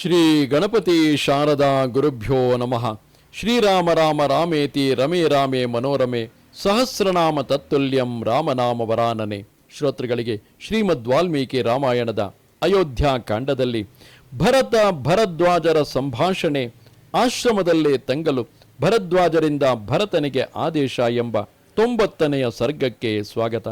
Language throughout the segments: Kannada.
ಶ್ರೀ ಗಣಪತಿ ಶಾರದಾ ಗುರುಭ್ಯೋ ನಮಃ. ಶ್ರೀರಾಮ ರಾಮ ರಾಮೇತಿ ರಮೇ ರಾಮೇ ಮನೋರಮೆ ಸಹಸ್ರನಾಮ ತತ್ತುಲ್ಯಂ ರಾಮನಾಮ ವರಾನನೆ. ಶ್ರೋತೃಗಳಿಗೆ ಶ್ರೀಮದ್ ವಾಲ್ಮೀಕಿ ರಾಮಾಯಣದ ಅಯೋಧ್ಯ ಕಾಂಡದಲ್ಲಿ ಭರತ ಭರದ್ವಾಜರ ಸಂಭಾಷಣೆ ಆಶ್ರಮದಲ್ಲೇ ತಂಗಲು ಭರದ್ವಾಜರಿಂದ ಭರತನಿಗೆ ಆದೇಶ ಎಂಬ ತೊಂಬತ್ತನೆಯ ಸರ್ಗಕ್ಕೆ ಸ್ವಾಗತ.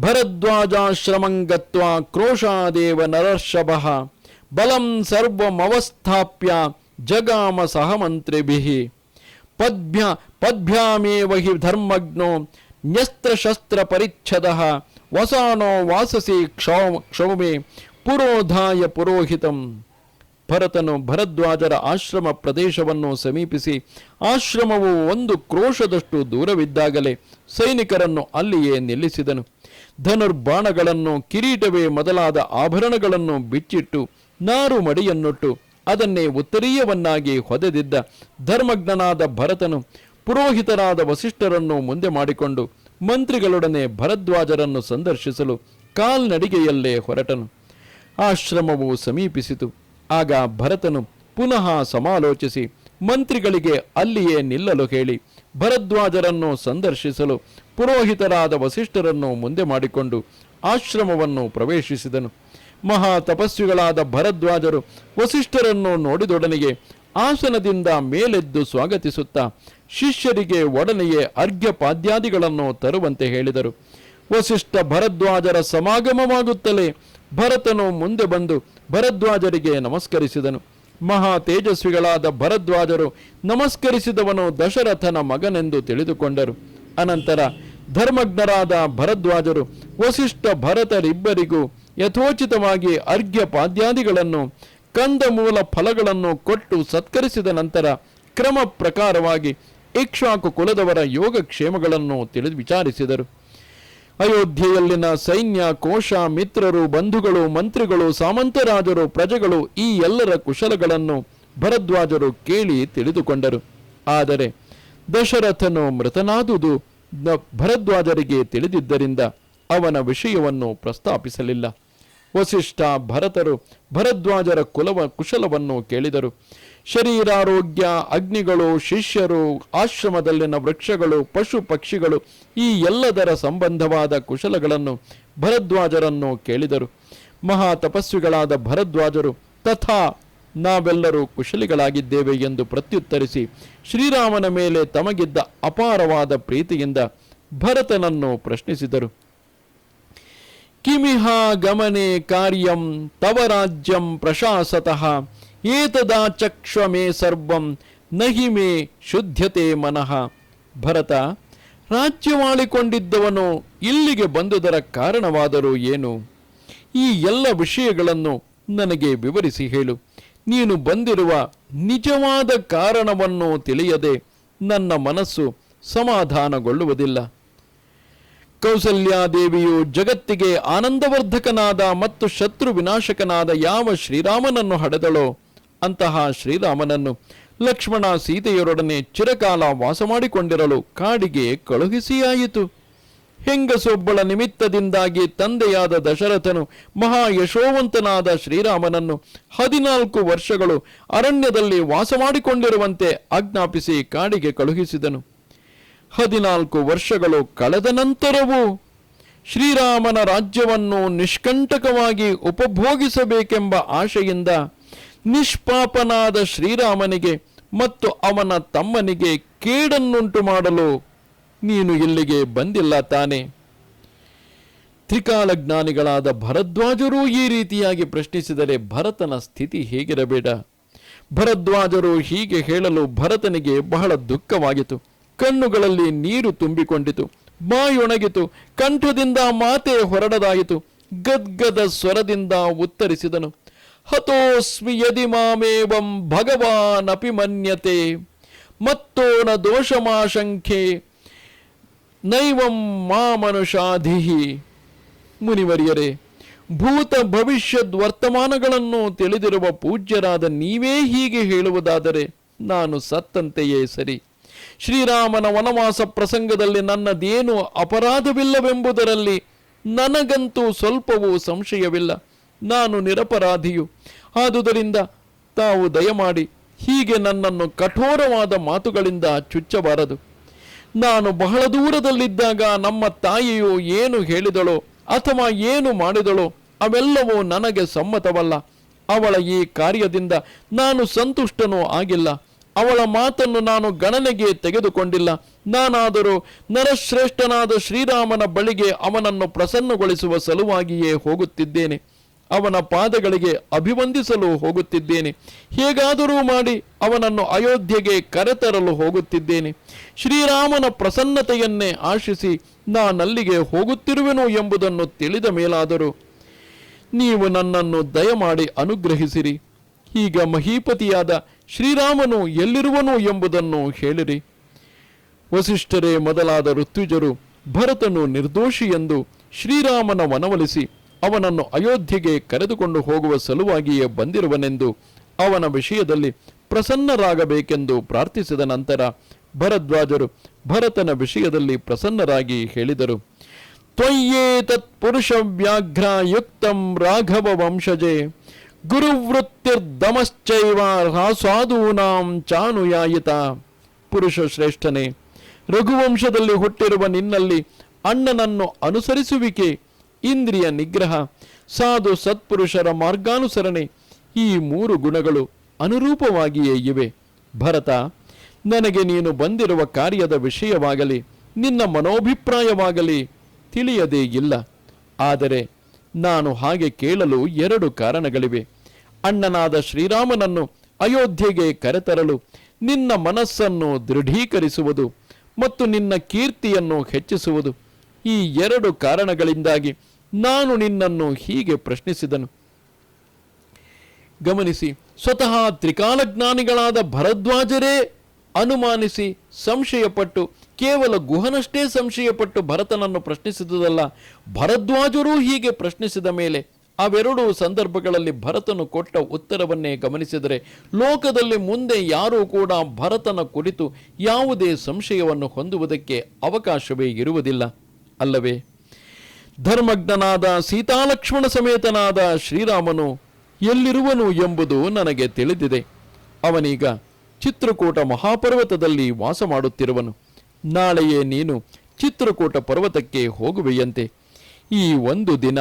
ಭರದ್ವಾಜಾಶ್ರಮಂಗತ್ವ ಕ್ರೋಶಾದೇವ ನರರ್ಷಭಃ ಬಲಂ ಸರ್ವಮವಸ್ಥಾಪ್ಯ ಜಗಾಮ ಸಹಮಂತ್ರಿಭಿಃ ಪದ್ಭ್ಯ, ಪದ್ಭ್ಯಾಮೇವ ಹಿ ಧರ್ಮಜ್ಞೋ ನ್ಯಸ್ತ್ರಶಸ್ತ್ರ ಪರಿಚ್ಛದ. ವಸಾನೋ ವಾಸಸಿ ಕ್ಷೋ ಕ್ಷೌಮೆ ಪುರೋಧಾಯ ಪುರೋಹಿತಂ. ಭರತನು ಭರದ್ವಾಜರ ಆಶ್ರಮ ಪ್ರದೇಶವನ್ನು ಸಮೀಪಿಸಿ ಆಶ್ರಮವು ಒಂದು ಕ್ರೋಶದಷ್ಟು ದೂರವಿದ್ದಾಗಲೇ ಸೈನಿಕರನ್ನು ಅಲ್ಲಿಯೇ ನಿಲ್ಲಿಸಿದನು. ಧನುರ್ಬಾಣಗಳನ್ನು ಕಿರೀಟವೇ ಮೊದಲಾದ ಆಭರಣಗಳನ್ನು ಬಿಚ್ಚಿಟ್ಟು ನಾರು ಮಡಿಯನ್ನುಟ್ಟು ಅದನ್ನೇ ಉತ್ತರೀಯವನ್ನಾಗಿ ಹೊದೆದಿದ್ದ ಧರ್ಮಜ್ಞನಾದ ಭರತನು ಪುರೋಹಿತರಾದ ವಸಿಷ್ಠರನ್ನು ಮುಂದೆ ಮಾಡಿಕೊಂಡು ಮಂತ್ರಿಗಳೊಡನೆ ಭರದ್ವಾಜರನ್ನು ಸಂದರ್ಶಿಸಲು ಕಾಲ್ನಡಿಗೆಯಲ್ಲೇ ಹೊರಟನು. ಆಶ್ರಮವು ಸಮೀಪಿಸಿತು. ಆಗ ಭರತನು ಪುನಃ ಸಮಾಲೋಚಿಸಿ ಮಂತ್ರಿಗಳಿಗೆ ಅಲ್ಲಿಯೇ ನಿಲ್ಲಲು ಹೇಳಿ ಭರದ್ವಾಜರನ್ನು ಸಂದರ್ಶಿಸಲು ಪುರೋಹಿತರಾದ ವಸಿಷ್ಠರನ್ನು ಮುಂದೆ ಮಾಡಿಕೊಂಡು ಆಶ್ರಮವನ್ನು ಪ್ರವೇಶಿಸಿದನು. ಮಹಾ ತಪಸ್ವಿಗಳಾದ ಭರದ್ವಾಜರು ವಸಿಷ್ಠರನ್ನು ನೋಡಿದೊಡನೆಗೆ ಆಸನದಿಂದ ಮೇಲೆದ್ದು ಸ್ವಾಗತಿಸುತ್ತಾ ಶಿಷ್ಯರಿಗೆ ಒಡನೆಯೇ ಅರ್ಘ್ಯಪಾದ್ಯಾದಿಗಳನ್ನು ತರುವಂತೆ ಹೇಳಿದರು. ವಸಿಷ್ಠ ಭರದ್ವಾಜರ ಸಮಾಗಮವಾಗುತ್ತಲೇ ಭರತನು ಮುಂದೆ ಬಂದು ಭರದ್ವಾಜರಿಗೆ ನಮಸ್ಕರಿಸಿದನು. ಮಹಾ ತೇಜಸ್ವಿಗಳಾದ ಭರದ್ವಾಜರು ನಮಸ್ಕರಿಸಿದವನು ದಶರಥನ ಮಗನೆಂದು ತಿಳಿದುಕೊಂಡರು. ಅನಂತರ ಧರ್ಮಜ್ಞರಾದ ಭರದ್ವಾಜರು ವಸಿಷ್ಠ ಭರತರಿಬ್ಬರಿಗೂ ಯಥೋಚಿತವಾಗಿ ಅರ್ಘ್ಯ ಪಾದ್ಯಾದಿಗಳನ್ನು ಕಂದ ಮೂಲ ಫಲಗಳನ್ನು ಕೊಟ್ಟು ಸತ್ಕರಿಸಿದ ನಂತರ ಕ್ರಮ ಪ್ರಕಾರವಾಗಿ ಇಕ್ಷಾಕು ಕುಲದವರ ಯೋಗಕ್ಷೇಮಗಳನ್ನು ತಿಳಿದು ವಿಚಾರಿಸಿದರು. ಅಯೋಧ್ಯೆಯಲ್ಲಿನ ಸೈನ್ಯ, ಕೋಶ, ಮಿತ್ರರು, ಬಂಧುಗಳು, ಮಂತ್ರಿಗಳು, ಸಾಮಂತರಾಜರು, ಪ್ರಜೆಗಳು ಈ ಎಲ್ಲರ ಕುಶಲಗಳನ್ನು ಭರದ್ವಾಜರು ಕೇಳಿ ತಿಳಿದುಕೊಂಡರು. ಆದರೆ ದಶರಥನು ಮೃತನಾದುದು ಭರದ್ವಾಜರಿಗೆ ತಿಳಿದಿದ್ದರಿಂದ ಅವನ ವಿಷಯವನ್ನು ಪ್ರಸ್ತಾಪಿಸಲಿಲ್ಲ. ವಸಿಷ್ಠ ಭರತರು ಭರದ್ವಾಜರ ಕುಲವ ಕುಶಲವನ್ನು ಕೇಳಿದರು. ಶರೀರಾರೋಗ್ಯ, ಅಗ್ನಿಗಳು, ಶಿಷ್ಯರು, ಆಶ್ರಮದಲ್ಲಿನ ವೃಕ್ಷಗಳು, ಪಶು ಪಕ್ಷಿಗಳು ಈ ಎಲ್ಲದರ ಸಂಬಂಧವಾದ ಕುಶಲಗಳನ್ನು ಭರದ್ವಾಜರನ್ನು ಕೇಳಿದರು. ಮಹಾ ತಪಸ್ವಿಗಳಾದ ಭರದ್ವಾಜರು ತಥಾ ನಾವೆಲ್ಲರೂ ಕುಶಲಿಗಳಾಗಿದ್ದೇವೆ ಎಂದು ಪ್ರತ್ಯುತ್ತರಿಸಿ ಶ್ರೀರಾಮನ ಮೇಲೆ ತಮಗಿದ್ದ ಅಪಾರವಾದ ಪ್ರೀತಿಯಿಂದ ಭರತನನ್ನು ಪ್ರಶ್ನಿಸಿದರು. ಕಿಮಿಹ ಗಮನೆ ಕಾರ್ಯಂ ತವ ರಾಜ್ಯಂ ಪ್ರಶಾಸತಃ. ಏತದಾ ಚಕ್ಷ್ವ ಮೇ ಸರ್ವಂ, ನಹಿ ಮೇ ಶುದ್ಧತೆ ಮನಃ. ಭರತ, ರಾಜ್ಯವಾಳಿಕೊಂಡಿದ್ದವನು ಇಲ್ಲಿಗೆ ಬಂದುದರ ಕಾರಣವಾದರೂ ಏನು? ಈ ಎಲ್ಲ ವಿಷಯಗಳನ್ನು ನನಗೆ ವಿವರಿಸಿ ಹೇಳು. ನೀನು ಬಂದಿರುವ ನಿಜವಾದ ಕಾರಣವನ್ನು ತಿಳಿಯದೆ ನನ್ನ ಮನಸ್ಸು ಸಮಾಧಾನಗೊಳ್ಳುವುದಿಲ್ಲ. ಕೌಸಲ್ಯಾದೇವಿಯು ಜಗತ್ತಿಗೆ ಆನಂದವರ್ಧಕನಾದ ಮತ್ತು ಶತ್ರು ವಿನಾಶಕನಾದ ಯಾವ ಶ್ರೀರಾಮನನ್ನು ಹಡೆದಳೋ ಅಂತಹ ಶ್ರೀರಾಮನನ್ನು ಲಕ್ಷ್ಮಣ ಸೀತೆಯರೊಡನೆ ಚಿರಕಾಲ ವಾಸ ಮಾಡಿಕೊಂಡಿರಲು ಕಾಡಿಗೆ ಕಳುಹಿಸಿಯಾಯಿತು. ಹೆಂಗಸೊಬ್ಬಳ ನಿಮಿತ್ತದಿಂದಾಗಿ ತಂದೆಯಾದ ದಶರಥನು ಮಹಾ ಯಶೋವಂತನಾದ ಶ್ರೀರಾಮನನ್ನು ಹದಿನಾಲ್ಕು ವರ್ಷಗಳು ಅರಣ್ಯದಲ್ಲಿ ವಾಸ ಮಾಡಿಕೊಂಡಿರುವಂತೆ ಆಜ್ಞಾಪಿಸಿ ಕಾಡಿಗೆ ಕಳುಹಿಸಿದನು. ಹದಿನಾಲ್ಕು ವರ್ಷಗಳು ಕಳೆದ ನಂತರವೂ ಶ್ರೀರಾಮನ ರಾಜ್ಯವನ್ನು ನಿಷ್ಕಂಟಕವಾಗಿ ಉಪಭೋಗಿಸಬೇಕೆಂಬ ಆಶೆಯಿಂದ ನಿಷ್ಪಾಪನಾದ ಶ್ರೀರಾಮನಿಗೆ ಮತ್ತು ಅವನ ತಮ್ಮನಿಗೆ ಕೇಡನ್ನುಂಟು ಮಾಡಲು ನೀನು ಇಲ್ಲಿಗೆ ಬಂದಿಲ್ಲ ತಾನೆ. ತ್ರಿಕಾಲಜ್ಞಾನಿಗಳಾದ ಭರದ್ವಾಜರೂ ಈ ರೀತಿಯಾಗಿ ಪ್ರಶ್ನಿಸಿದರೆ ಭರತನ ಸ್ಥಿತಿ ಹೇಗಿರಬೇಡ. ಭರದ್ವಾಜರು ಹೀಗೆ ಹೇಳಲು ಭರತನಿಗೆ ಬಹಳ ದುಃಖವಾಗಿತು ಕಣ್ಣುಗಳಲ್ಲಿ ನೀರು ತುಂಬಿಕೊಂಡಿತು. ಬಾಯೊಣಗಿತು. ಕಂಠದಿಂದ ಮಾತೆ ಹೊರಡದಾಯಿತು. ಗದ್ಗದ ಸ್ವರದಿಂದ ಉತ್ತರಿಸಿದನು. ಹತೋಸ್ಮಿ ಯದಿ ಮಾಮೇವಂ ಭಗವಾನ್ ಅಪಿ ಮನ್ಯತೆ ಮತ್ತೋನ ದೋಷಮಾಶಂಖ್ಯೆ ನೈವಂ ಮಾಮನುಷಾಧಿಹಿ. ಮುನಿವರಿಯರೇ, ಭೂತ ಭವಿಷ್ಯದ್ ವರ್ತಮಾನಗಳನ್ನು ತಿಳಿದಿರುವ ಪೂಜ್ಯರಾದ ನೀವೇ ಹೀಗೆ ಹೇಳುವುದಾದರೆ ನಾನು ಸತ್ತಂತೆಯೇ ಸರಿ. ಶ್ರೀರಾಮನ ವನವಾಸ ಪ್ರಸಂಗದಲ್ಲಿ ನನ್ನದೇನು ಅಪರಾಧವಿಲ್ಲವೆಂಬುದರಲ್ಲಿ ನನಗಂತೂ ಸ್ವಲ್ಪವೂ ಸಂಶಯವಿಲ್ಲ. ನಾನು ನಿರಪರಾಧಿಯು. ಆದುದರಿಂದ ತಾವು ದಯಮಾಡಿ ಹೀಗೆ ನನ್ನನ್ನು ಕಠೋರವಾದ ಮಾತುಗಳಿಂದ ಚುಚ್ಚಬಾರದು. ನಾನು ಬಹಳ ದೂರದಲ್ಲಿದ್ದಾಗ ನಮ್ಮ ತಾಯಿಯು ಏನು ಹೇಳಿದಳೋ ಅಥವಾ ಏನು ಮಾಡಿದಳೋ ಅವೆಲ್ಲವೂ ನನಗೆ ಸಮ್ಮತವಲ್ಲ. ಅವಳ ಈ ಕಾರ್ಯದಿಂದ ನಾನು ಸಂತುಷ್ಟನೂ ಆಗಿಲ್ಲ. ಅವಳ ಮಾತನ್ನು ನಾನು ಗಣನೆಗೆ ತೆಗೆದುಕೊಂಡಿಲ್ಲ. ನಾನಾದರೂ ನರಶ್ರೇಷ್ಠನಾದ ಶ್ರೀರಾಮನ ಬಳಿಗೆ ಅವನನ್ನು ಪ್ರಸನ್ನಗೊಳಿಸುವ ಸಲುವಾಗಿಯೇ ಹೋಗುತ್ತಿದ್ದೇನೆ. ಅವನ ಪಾದಗಳಿಗೆ ಅಭಿವಂದಿಸಲು ಹೋಗುತ್ತಿದ್ದೇನೆ. ಹೇಗಾದರೂ ಮಾಡಿ ಅವನನ್ನು ಅಯೋಧ್ಯೆಗೆ ಕರೆತರಲು ಹೋಗುತ್ತಿದ್ದೇನೆ. ಶ್ರೀರಾಮನ ಪ್ರಸನ್ನತೆಯನ್ನೇ ಆಶಿಸಿ ನಾನಲ್ಲಿಗೆ ಹೋಗುತ್ತಿರುವೆನು ಎಂಬುದನ್ನು ತಿಳಿದ ಮೇಲಾದರೂ, ನೀವು ನನ್ನನ್ನು ದಯಮಾಡಿ ಅನುಗ್ರಹಿಸಿರಿ. ಈಗ ಮಹೀಪತಿಯಾದ ಶ್ರೀರಾಮನು ಎಲ್ಲಿರುವನು ಎಂಬುದನ್ನು ಹೇಳಿರಿ. ವಸಿಷ್ಠರೇ, ಮೊದಲಾದ ಋತ್ವಿಜರು ಭರತನು ನಿರ್ದೋಷಿ ಎಂದು ಶ್ರೀರಾಮನ ಮನವೊಲಿಸಿ ಅವನನ್ನು ಅಯೋಧ್ಯೆಗೆ ಕರೆದುಕೊಂಡು ಹೋಗುವ ಸಲುವಾಗಿಯೇ ಬಂದಿರುವನೆಂದು ಅವನ ವಿಷಯದಲ್ಲಿ ಪ್ರಸನ್ನರಾಗಬೇಕೆಂದು ಪ್ರಾರ್ಥಿಸಿದ ನಂತರ ಭರದ್ವಾಜರು ಭರತನ ವಿಷಯದಲ್ಲಿ ಪ್ರಸನ್ನರಾಗಿ ಹೇಳಿದರು. ತ್ವಯ್ಯೇ ತತ್ಪುರುಷ ವ್ಯಾಘ್ರ ಯುಕ್ತಂ ರಾಘವ ವಂಶಜೆ ಗುರುವೃತ್ತಿರ್ದಮಶ್ಚೈವ ಸಾಧೂನಾಂ ಚಾನುಯಾಯಿತ. ಪುರುಷ ಶ್ರೇಷ್ಠನೇ, ರಘುವಂಶದಲ್ಲಿ ಹುಟ್ಟಿರುವ ನಿನ್ನಲ್ಲಿ ಅಣ್ಣನನ್ನು ಅನುಸರಿಸುವಿಕೆ, ಇಂದ್ರಿಯ ನಿಗ್ರಹ, ಸಾಧು ಸತ್ಪುರುಷರ ಮಾರ್ಗಾನುಸರಣೆ, ಈ ಮೂರು ಗುಣಗಳು ಅನುರೂಪವಾಗಿಯೇ ಇವೆ. ಭರತ, ನನಗೆ ನೀನು ಬಂದಿರುವ ಕಾರ್ಯದ ವಿಷಯವಾಗಲಿ, ನಿನ್ನ ಮನೋಭಿಪ್ರಾಯವಾಗಲಿ ತಿಳಿಯದೇ ಇಲ್ಲ. ಆದರೆ ನಾನು ಹಾಗೆ ಕೇಳಲು ಎರಡು ಕಾರಣಗಳಿವೆ. ಅಣ್ಣನಾದ ಶ್ರೀರಾಮನನ್ನು ಅಯೋಧ್ಯೆಗೆ ಕರೆತರಲು ನಿನ್ನ ಮನಸ್ಸನ್ನು ದೃಢೀಕರಿಸುವುದು ಮತ್ತು ನಿನ್ನ ಕೀರ್ತಿಯನ್ನು ಹೆಚ್ಚಿಸುವುದು. ಈ ಎರಡು ಕಾರಣಗಳಿಂದಾಗಿ ನಾನು ನಿನ್ನನ್ನು ಹೀಗೆ ಪ್ರಶ್ನಿಸಿದನು. ಗಮನಿಸಿ, ಸ್ವತಃ ತ್ರಿಕಾಲಜ್ಞಾನಿಗಳಾದ ಭರದ್ವಾಜರೇ ಅನುಮಾನಿಸಿ ಸಂಶಯಪಟ್ಟು ಕೇವಲ ಗುಹನಷ್ಟೇ ಸಂಶಯಪಟ್ಟು ಭರತನನ್ನು ಪ್ರಶ್ನಿಸಿದುದಲ್ಲ, ಭರದ್ವಾಜರೂ ಹೀಗೆ ಪ್ರಶ್ನಿಸಿದ ಮೇಲೆ ಅವೆರಡೂ ಸಂದರ್ಭಗಳಲ್ಲಿ ಭರತನು ಕೊಟ್ಟ ಉತ್ತರವನ್ನೇ ಗಮನಿಸಿದರೆ ಲೋಕದಲ್ಲಿ ಮುಂದೆ ಯಾರೂ ಕೂಡ ಭರತನ ಕುರಿತು ಯಾವುದೇ ಸಂಶಯವನ್ನು ಹೊಂದುವುದಕ್ಕೆ ಅವಕಾಶವೇ ಇರುವುದಿಲ್ಲ. ಅಲ್ಲವೇ? ಧರ್ಮಜ್ಞನಾದ ಸೀತಾಲಕ್ಷ್ಮಣ ಸಮೇತನಾದ ಶ್ರೀರಾಮನು ಎಲ್ಲಿರುವನು ಎಂಬುದು ನನಗೆ ತಿಳಿದಿದೆ. ಅವನೀಗ ಚಿತ್ರಕೂಟ ಮಹಾಪರ್ವತದಲ್ಲಿ ವಾಸ ಮಾಡುತ್ತಿರುವನು. ನಾಳೆಯೇ ನೀನು ಚಿತ್ರಕೂಟ ಪರ್ವತಕ್ಕೆ ಹೋಗುವೆಯಂತೆ. ಈ ಒಂದು ದಿನ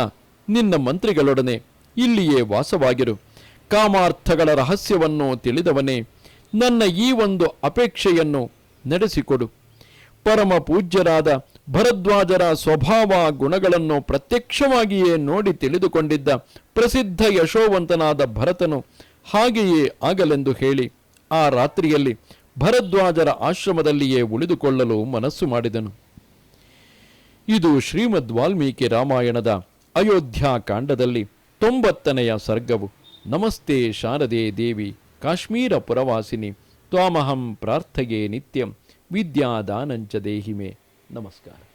ನಿನ್ನ ಮಂತ್ರಿಗಳೊಡನೆ ಇಲ್ಲಿಯೇ ವಾಸವಾಗಿರು. ಕಾಮಾರ್ಥಗಳ ರಹಸ್ಯವನ್ನು ತಿಳಿದವನೇ, ನನ್ನ ಈ ಒಂದು ಅಪೇಕ್ಷೆಯನ್ನು ನಡೆಸಿಕೊಡು. ಪರಮ ಪೂಜ್ಯರಾದ ಭರದ್ವಾಜರ ಸ್ವಭಾವ ಗುಣಗಳನ್ನು ಪ್ರತ್ಯಕ್ಷವಾಗಿಯೇ ನೋಡಿ ತಿಳಿದುಕೊಂಡಿದ್ದ ಪ್ರಸಿದ್ಧ ಯಶೋವಂತನಾದ ಭರತನು ಹಾಗೆಯೇ ಆಗಲೆಂದು ಹೇಳಿ ಆ ರಾತ್ರಿಯಲ್ಲಿ ಭರದ್ವಾಜರ ಆಶ್ರಮದಲ್ಲಿಯೇ ಉಳಿದುಕೊಳ್ಳಲು ಮನಸ್ಸು ಮಾಡಿದನು. ಇದು ಶ್ರೀಮದ್ ವಾಲ್ಮೀಕಿ ರಾಮಾಯಣದ ಅಯೋಧ್ಯ ಕಾಂಡದಲ್ಲಿ ತೊಂಬತ್ತನೆಯ ಸರ್ಗವು. ನಮಸ್ತೆ ಶಾರದೆ ದೇವಿ, ಕಾಶ್ಮೀರ ಪುರವಾಸಿನಿ, ತ್ವಾಮಹಂ ಪ್ರಾರ್ಥಗೆ ನಿತ್ಯಂ, ವಿದ್ಯಾದಾನಂಚ ದೇಹಿಮೆ. ನಮಸ್ಕಾರ.